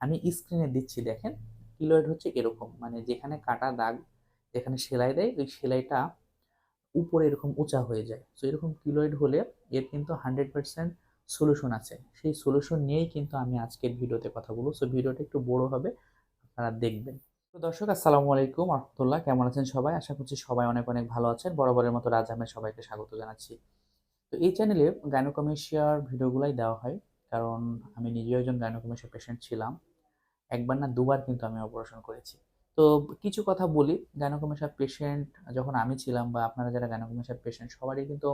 আমি স্ক্রিনে দিচ্ছি, দেখেন। কিলোয়েড হচ্ছে এরকম মানে যেখানে কাটা দাগ, যেখানে সেলাই দেয়, ওই সেলাইটা উপরে এরকম উঁচা হয়ে যায়। তো এরকম কিলোয়েড হলে এর কিন্তু হান্ড্রেড পার্সেন্ট সলিউশন আছে। সেই সলিউশন নিয়েই কিন্তু আমি আজকের ভিডিওতে কথা বলব। সো ভিডিওটা একটু বড় হবে, আপনারা দেখবেন। তো দর্শক, আসসালামু আলাইকুম, রহমতুল্লাহ। কেমন আছেন সবাই? আশা করছি সবাই অনেক অনেক ভালো আছেন। বরাবরের মতো রাজ আহমেদ সবাইকে স্বাগত জানাচ্ছি। তো এই চ্যানেলে গাইনোকমেশিয়ার ভিডিওগুলাই দেওয়া হয়, কারণ আমি নিজেও একজন গাইনোকমেশিয়া পেশেন্ট ছিলাম। একবার না দুবার কিন্তু আমি অপারেশন করেছি। তো কিছু কথা বলি গাইনোকমেশিয়া পেশেন্ট যখন আমি ছিলাম বা আপনারা যারা গাইনোকমেশিয়া পেশেন্ট সবারই কিন্তু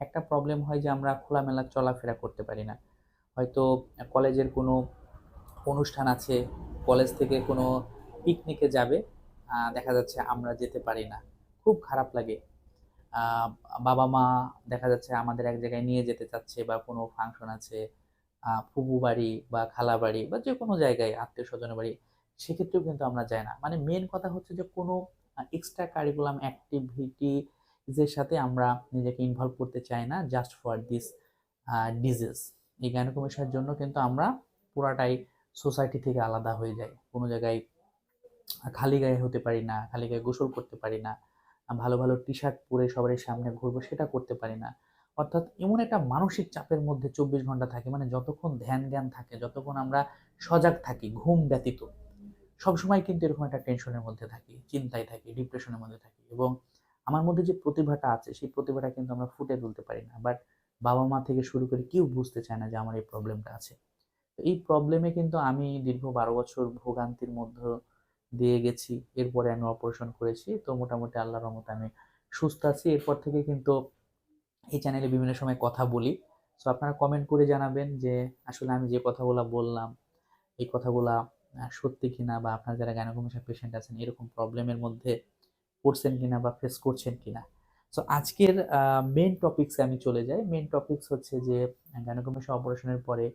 একটা প্রবলেম হয় যে আমরা খোলামেলা চলাফেরা করতে পারি না। হয়তো কলেজের কোনো অনুষ্ঠান আছে, কলেজ থেকে কোনো পিকনিকে যাবে দেখা যাচ্ছে আমরা যেতে পারি না। খুব খারাপ লাগে। বাবা মা দেখা যাচ্ছে আমাদের এক জায়গায় নিয়ে যেতে চাচ্ছে বা কোনো ফাংশন আছে ফুবু বাড়ি বা খালা বাড়ি বা যে কোনো জায়গায় আত্মীয় স্বজনের বাড়ি, সেক্ষেত্রেও কিন্তু আমরা যাই না। মানে মেন কথা হচ্ছে যে কোনো এক্সট্রা কারিকুলাম অ্যাক্টিভিটিজের সাথে আমরা নিজেকে ইনভলভ করতে চাই না জাস্ট ফর দিস ডিজিজ এই গাইনোকমেশিয়ার জন্য কিন্তু আমরা পুরাটাই সোসাইটি থেকে আলাদা হয়ে যাই। কোনো জায়গায় খালি গায়ে হতে পারি না, খালি গায়ে গোসল করতে পারি না, ভালো ভালো টি শার্ট পরে সবার সামনে ঘুরবো, সেটা করতে পারি না। অর্থাৎ এমন একটা মানসিক চাপের মধ্যে চব্বিশ ঘণ্টা থাকে মানে যতক্ষণ ধ্যান জ্ঞান থাকে, যতক্ষণ আমরা সজাগ থাকি, ঘুম ব্যতীত, সবসময় কিন্তু এরকম একটা টেনশনের মধ্যে থাকি, চিন্তায় থাকি ডিপ্রেশনের মধ্যে থাকি এবং আমার মধ্যে যে প্রতিভাটা আছে, সেই প্রতিভাটা কিন্তু আমরা ফুটে তুলতে পারি না। বাট বাবা মা থেকে শুরু করে কেউ বুঝতে চায় না যে আমার এই প্রবলেমটা আছে। এই প্রবলেমে কিন্তু আমি দীর্ঘ বারো বছর ভোগান্তির মধ্যে দিয়ে গেছি, এরপরে আমি অপারেশন করেছি। তো মোটামুটি আল্লাহর রহমতে আমি সুস্থ আছি। এরপর থেকে কিন্তু এই চ্যানেলে বিভিন্ন সময় কথা বলি। সো আপনারা কমেন্ট করে জানাবেন যে, আসলে আমি যে কথাগুলো বললাম, এই কথাগুলা সত্যি কিনা বা আপনার যারা গাইনোকমেশিয়া পেশেন্ট আছেন, এরকম প্রবলেমের মধ্যে পড়ছেন কিনা বা ফেস করছেন কিনা। সো আজকের মেন টপিকসে আমি চলে যাই। মেন টপিকস হচ্ছে যে গাইনোকমেশিয়া অপারেশনের পরে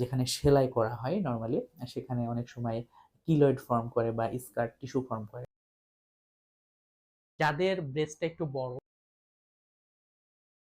যেখানে সেলাই করা হয় নর্মালি সেখানে অনেক সময় কিলয়েড ফর্ম করে বা স্কার টিস্যু ফর্ম করে। যাদের ব্রেস্টটা একটু বড়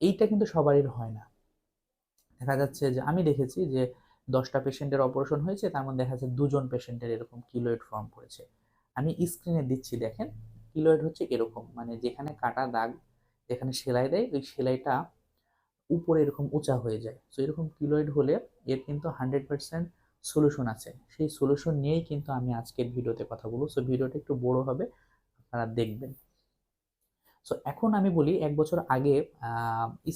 এইটা কিন্তু সবারই হয় না। দেখা যাচ্ছে যে আমি দেখেছি যে দশটা পেশেন্টের অপারেশন হয়েছে, তার মধ্যে দেখা যাচ্ছে দুজন পেশেন্টের এরকম কিলোয়েড ফর্ম করেছে। আমি স্ক্রিনে দিচ্ছি, দেখেন, কিলোয়েড হচ্ছে এরকম মানে যেখানে কাটা দাগ, যেখানে সেলাই দেয়, ওই সেলাইটা উপরে এরকম উঁচা হয়ে যায়। তো এরকম কিলোয়েড হলে এর কিন্তু হান্ড্রেড পার্সেন্ট সলিউশন আছে। সেই সলিউশন নিয়েই কিন্তু আমি আজকের ভিডিওতে কথা বলব। সো ভিডিওটা একটু বড় হবে, আপনারা দেখবেন। সো এখন আমি বলি এক বছর আগে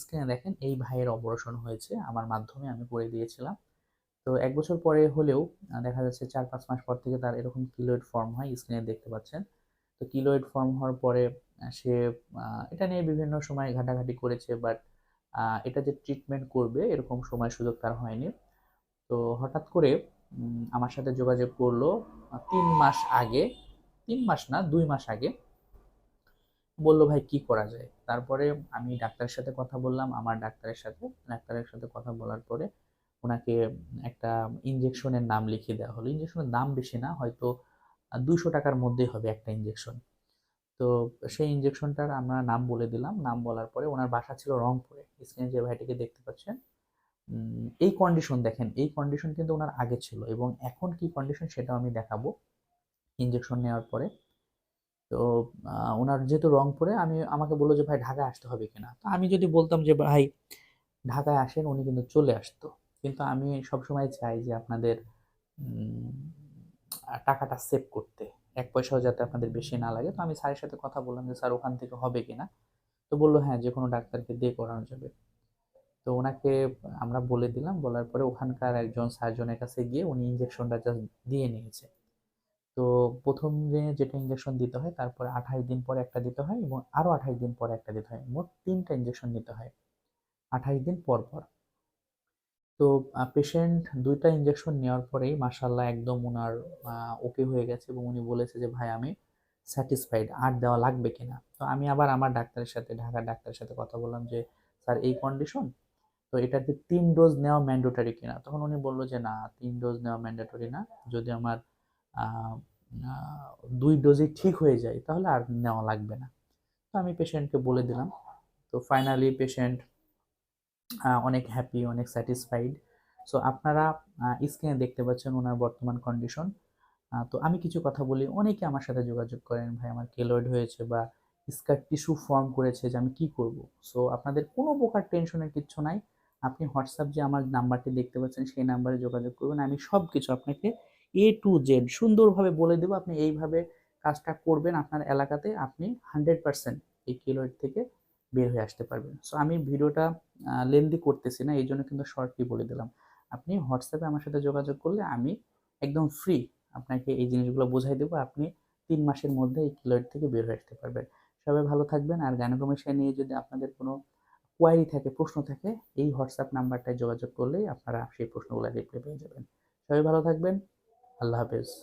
স্ক্রিনে দেখেন এই ভাইয়ের অপারেশন হয়েছে, আমার মাধ্যমে আমি করে দিয়েছিলাম। তো এক বছর পরে হলেও দেখা যাচ্ছে চার পাঁচ মাস পর থেকে তার এরকম কিলোয়েড ফর্ম হয় স্ক্রিনে দেখতে পাচ্ছেন। তো কিলোয়েড ফর্ম হওয়ার পরে সে এটা নিয়ে বিভিন্ন সময় ঘাটাঘাটি করেছে বাট এটা যে ট্রিটমেন্ট করবে, এরকম সময় সুযোগ তার হয়নি। তো হঠাৎ করে আমার সাথে যোগাযোগ করল তিন মাস আগে, তিন মাস না, দুই মাস আগে। বলল, ভাই, কি করা যায়? তারপরে আমি ডাক্তারের সাথে কথা বললাম। আমার ডাক্তারের সাথে ডাক্তারের সাথে কথা বলার পরে ওনাকে একটা ইঞ্জেকশনের নাম লিখে দেওয়া হলো। ইঞ্জেকশনের দাম বেশি না, হয়তো দুশো টাকার মধ্যেই হবে একটা ইঞ্জেকশন তো সেই ইঞ্জেকশনটার আমরা নাম বলে দিলাম। নাম বলার পরে ওনার বাসা ছিল রংপুরে। স্ক্রিনে যে ভাইটিকে দেখতে পাচ্ছেন এই কন্ডিশন দেখেন, এই কন্ডিশন কিন্তু ওনার আগে ছিল এবং এখন কি কন্ডিশন সেটাও আমি দেখাবো। ইঞ্জেকশন নেওয়ার পরে তো ওনার যেহেতু রংপুরে, আমি, আমাকে বলল যে, ভাই, ঢাকায় আসতে হবে কিনা? তো আমি যদি বলতাম যে, ভাই, ঢাকায় আসেন, উনি কিন্তু চলে আসতো। কিন্তু আমি সবসময় চাই যে, আপনাদের টাকাটা সেভ করতে। এক পয়সাও যাতে আপনাদের বেশি না লাগে। তো আমি স্যারের সাথে কথা বললাম যে, স্যার, ওখান থেকে হবে কিনা? তো বলল হ্যাঁ যে কোনো ডাক্তারকে দিয়ে করানো যাবে। তো ওনাকে আমরা বলে দিলাম। বলার পরে ওখানকার একজন সার্জনের কাছে গিয়ে উনি ইঞ্জেকশনটা জাস্ট দিয়ে নিয়েছে। তো প্রথম দিনে যেটা ইঞ্জেকশন দিতে হয়, তারপরে আঠাশ দিন পরে একটা দিতে হয় এবং আরও আঠাশ দিন পরে একটা দিতে হয়। মোট তিনটা ইঞ্জেকশন নিতে হয়। আঠাশ দিন পর পর। তো পেশেন্ট দুইটা ইঞ্জেকশন নেওয়ার পরেই মাসাল্লাহ একদম ওনার ওকে হয়ে গেছে এবং উনি বলেছে যে, ভাই, আমি স্যাটিসফাইড আর দেওয়া লাগবে কিনা? তো আমি আবার আমার ডাক্তারের সাথে ঢাকার ডাক্তারের সাথে কথা বললাম যে, স্যার, এই কন্ডিশন তো এটাতে তিন ডোজ নেওয়া ম্যান্ডেটরি কিনা? তখন উনি বলল যে, না, তিন ডোজ নেওয়া ম্যান্ডেটরি না। যদি আমার দুই ডোজে ঠিক হয়ে যায়, তাহলে আর নেওয়া লাগবে না। তো আমি পেশেন্টকে বলে দিলাম। তো ফাইনালি পেশেন্ট অনেক হ্যাপি অনেক স্যাটিসফাইড সো আপনারা স্ক্রিনে দেখতে পাচ্ছেন ওনার বর্তমান কন্ডিশন তো আমি কিছু কথা বলি। অনেকে আমার সাথে যোগাযোগ করেন, ভাই, আমার কেলয়েড হয়েছে বা স্কার টিস্যু ফর্ম করেছে, যে আমি কি করব? সো আপনাদের কোনো প্রকার টেনশনের কিচ্ছু নাই। আপনি হোয়াটসঅ্যাপ যে আমার নাম্বারটি দেখতে পাচ্ছেন, সেই নাম্বারে যোগাযোগ করবেন আমি সব কিছু আপনাকে এ টু জেড সুন্দরভাবে বলে দেবো, আপনি এইভাবে কাজটা করবেন আপনার এলাকাতে, আপনি হান্ড্রেড পার্সেন্ট এই কেলয়েড থেকে বের হয়ে আসতে পারবেন। সো আমি ভিডিওটা লেন্দি করতেছি না এই জন্য কিন্তু শর্টলি বলে দিলাম। আপনি হোয়াটসঅ্যাপে আমার সাথে যোগাযোগ করলে আমি একদম ফ্রি আপনাকে এই জিনিসগুলো বোঝাই দেবো, আপনি তিন মাসের মধ্যে এই কিলোয়েড থেকে বের হয়ে আসতে পারবেন। সবাই ভালো থাকবেন, আর গাইনোকমেশিয়া নিয়ে যদি আপনাদের কোনো কোয়ারি থাকে, প্রশ্ন থাকে, এই হোয়াটসঅ্যাপ নাম্বারটায় যোগাযোগ করলেই আপনারা সেই প্রশ্নগুলো রিপ্লাই পেয়ে যাবেন। সবাই ভালো থাকবেন। আল্লাহ হাফেজ।